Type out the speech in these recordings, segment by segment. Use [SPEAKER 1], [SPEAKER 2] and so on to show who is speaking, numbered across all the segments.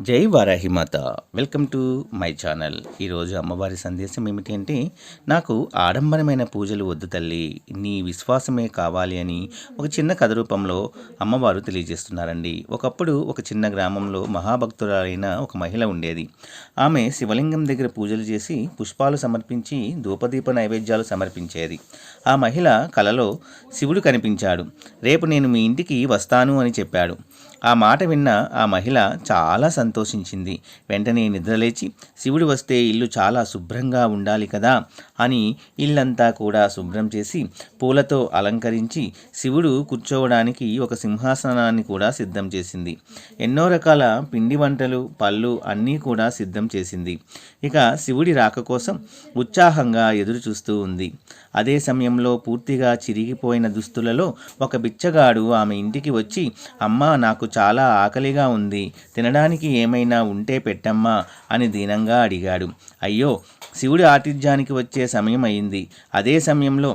[SPEAKER 1] జై Varahimata. Welcome to my channel. ఈరోజు అమ్మవారి సందేశం ఏమిటి అంటే నాకు ఆడంబరమైన పూజలు వద్దు తల్లి నీ విశ్వాసమే కావాలి అని ఒక చిన్న కథ రూపంలో అమ్మవారు తెలియజేస్తున్నారండి. ఒకప్పుడు ఒక చిన్న గ్రామంలో మహాభక్తురాలైన ఒక మహిళ ఉండేది. ఆమె శివలింగం దగ్గర పూజలు చేసి పుష్పాలు సమర్పించి ధూపదీప నైవేద్యాలు సమర్పించేది. ఆ మహిళ కలలో శివుడు కనిపించాడు. రేపు నేను మీ ఇంటికి వస్తాను అని చెప్పాడు. ఆ మాట విన్న ఆ మహిళ చాలా సంతోషించింది. వెంటనే నిద్రలేచి శివుడు వస్తే ఇల్లు చాలా శుభ్రంగా ఉండాలి కదా అని ఇల్లంతా కూడా శుభ్రం చేసి పూలతో అలంకరించి శివుడు కూర్చోవడానికి ఒక సింహాసనాన్ని కూడా సిద్ధం చేసింది. ఎన్నో రకాల పిండి వంటలు పళ్ళు అన్నీ కూడా సిద్ధం చేసింది. ఇక శివుడి రాక కోసం ఉత్సాహంగా ఎదురు చూస్తూ ఉంది. అదే సమయంలో పూర్తిగా చిరిగిపోయిన దుస్తులలో ఒక బిచ్చగాడు ఆమె ఇంటికి వచ్చి అమ్మా నాకు చాలా ఆకలిగా ఉంది. తినడానికి ఏమైనా ఉంటే పెట్టమ్మా అని దీనంగా అడిగాడు. అయ్యో శివుడి ఆతిథ్యానికి వచ్చే సమయం అయింది. అదే సమయంలో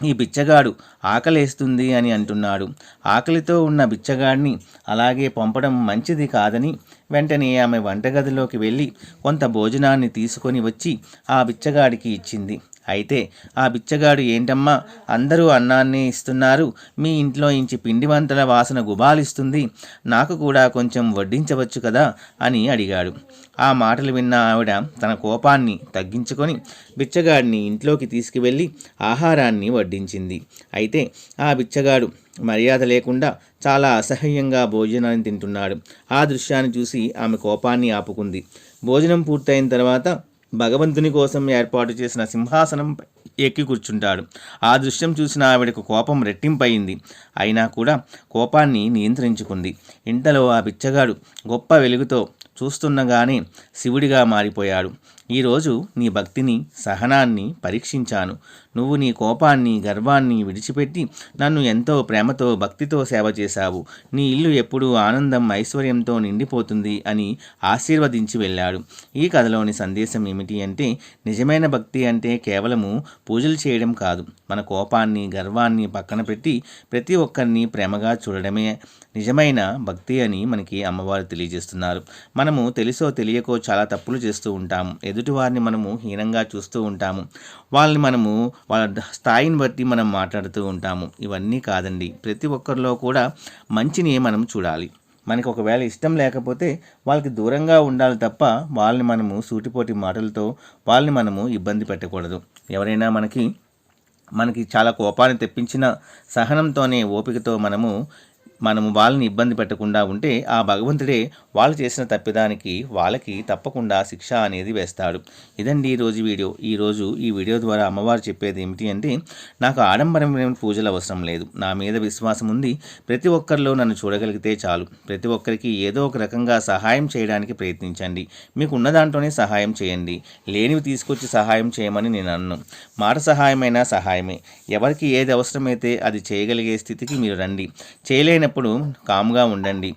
[SPEAKER 1] ఈ బిచ్చగాడు ఆకలేస్తుంది అని అంటున్నాడు. ఆకలితో ఉన్న బిచ్చగాడిని అలాగే పంపడం మంచిది కాదని వెంటనే ఆమె వంటగదిలోకి వెళ్ళి కొంత భోజనాన్ని తీసుకొని వచ్చి ఆ బిచ్చగాడికి ఇచ్చింది. అయితే ఆ బిచ్చగాడు ఏంటమ్మా? అందరూ అన్నాన్ని ఇస్తున్నారు. మీ ఇంట్లో ఇంచి పిండివంతల వాసన గుబాలిస్తుంది. నాకు కూడా కొంచెం వడ్డించవచ్చు కదా? అని అడిగాడు. ఆ మాటలు విన్న ఆవిడ తన కోపాన్ని తగ్గించుకొని బిచ్చగాడిని ఇంట్లోకి తీసుకువెళ్ళి ఆహారాన్ని వడ్డించింది. అయితే ఆ బిచ్చగాడు మర్యాద లేకుండా చాలా అసహ్యంగా భోజనాన్ని తింటున్నాడు. ఆ దృశ్యాన్ని చూసి ఆమె కోపాన్ని ఆపుకుంది. భోజనం పూర్తయిన తర్వాత భగవంతుని కోసం ఏర్పాటు చేసిన సింహాసనం ఎక్కి కూర్చుంటాడు. ఆ దృశ్యం చూసిన ఆవిడకు కోపం రెట్టింపయింది. అయినా కూడా కోపాన్ని నియంత్రించుకుంది. ఇంతలో ఆ బిచ్చగాడు గొప్ప వెలుగుతో చూస్తుండగానే శివుడిగా మారిపోయాడు. ఈరోజు నీ భక్తిని సహనాన్ని పరీక్షించాను. నువ్వు నీ కోపాన్ని గర్వాన్ని విడిచిపెట్టి నన్ను ఎంతో ప్రేమతో భక్తితో సేవ చేశావు. నీ ఇల్లు ఎప్పుడూ ఆనందం ఐశ్వర్యంతో నిండిపోతుంది అని ఆశీర్వదించి వెళ్ళాడు. ఈ కథలోని సందేశం ఏమిటి అంటే నిజమైన భక్తి అంటే కేవలము పూజలు చేయడం కాదు. మన కోపాన్ని గర్వాన్ని పక్కన పెట్టి ప్రతి ఒక్కరిని ప్రేమగా చూడడమే నిజమైన భక్తి అని మనకి అమ్మవారు తెలియజేస్తున్నారు. మనము తెలుసో తెలియకో చాలా తప్పులు చేస్తూ ఉంటాము. ఎదుటివారిని మనము హీనంగా చూస్తూ ఉంటాము. వాళ్ళని మనము వాళ్ళ స్థాయిని బట్టి మనం మాట్లాడుతూ ఉంటాము. ఇవన్నీ కాదండి. ప్రతి ఒక్కరిలో కూడా మంచిని మనం చూడాలి. మనకి ఒకవేళ ఇష్టం లేకపోతే వాళ్ళకి దూరంగా ఉండాలి తప్ప వాళ్ళని మనము సూటిపోటి మాటలతో వాళ్ళని మనము ఇబ్బంది పెట్టకూడదు. ఎవరైనా మనకి మనకి చాలా కోపాన్ని తెప్పించిన సహనంతోనే ఓపికతో మనము మనము వాళ్ళని ఇబ్బంది పెట్టకుండా ఉంటే ఆ భగవంతుడే వాళ్ళు చేసిన తప్పిదానికి వాళ్ళకి తప్పకుండా శిక్ష అనేది వేస్తాడు. ఇదండి ఈరోజు వీడియో. ఈరోజు ఈ వీడియో ద్వారా అమ్మవారు చెప్పేది ఏమిటి అంటే నాకు ఆడంబరమైన పూజలు అవసరం లేదు. నా మీద విశ్వాసం ఉంది. ప్రతి ఒక్కరిలో నన్ను చూడగలిగితే చాలు. ప్రతి ఒక్కరికి ఏదో ఒక రకంగా సహాయం చేయడానికి ప్రయత్నించండి. మీకు ఉన్న దాంట్లోనే సహాయం చేయండి. లేనివి తీసుకొచ్చి సహాయం చేయమని నేను అన్ను. మాట సహాయమైనా సహాయమే. ఎవరికి ఏది అవసరమైతే అది చేయగలిగే స్థితికి మీరు రండి. చేయలేని అయినప్పుడు కామ్గా ఉండండి.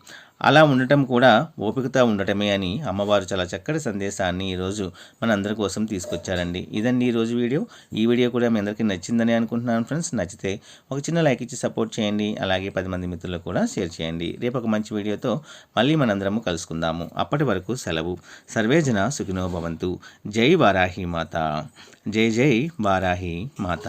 [SPEAKER 1] అలా ఉండటం కూడా ఓపికతో ఉండటమే అని అమ్మవారు చాలా చక్కటి సందేశాన్ని ఈరోజు మనందరి కోసం తీసుకొచ్చారండి. ఇదండి ఈరోజు వీడియో. ఈ వీడియో కూడా మీ అందరికీ నచ్చిందని అనుకుంటున్నాను ఫ్రెండ్స్. నచ్చితే ఒక చిన్న లైక్ ఇచ్చి సపోర్ట్ చేయండి. అలాగే పది మంది మిత్రులకు కూడా షేర్ చేయండి. రేపు ఒక మంచి వీడియోతో మళ్ళీ మనందరము కలుసుకుందాము. అప్పటి వరకు సెలవు. సర్వేజన సుఖినో భవంతు. జై వారాహి మాత. జై జై వారాహి మాత.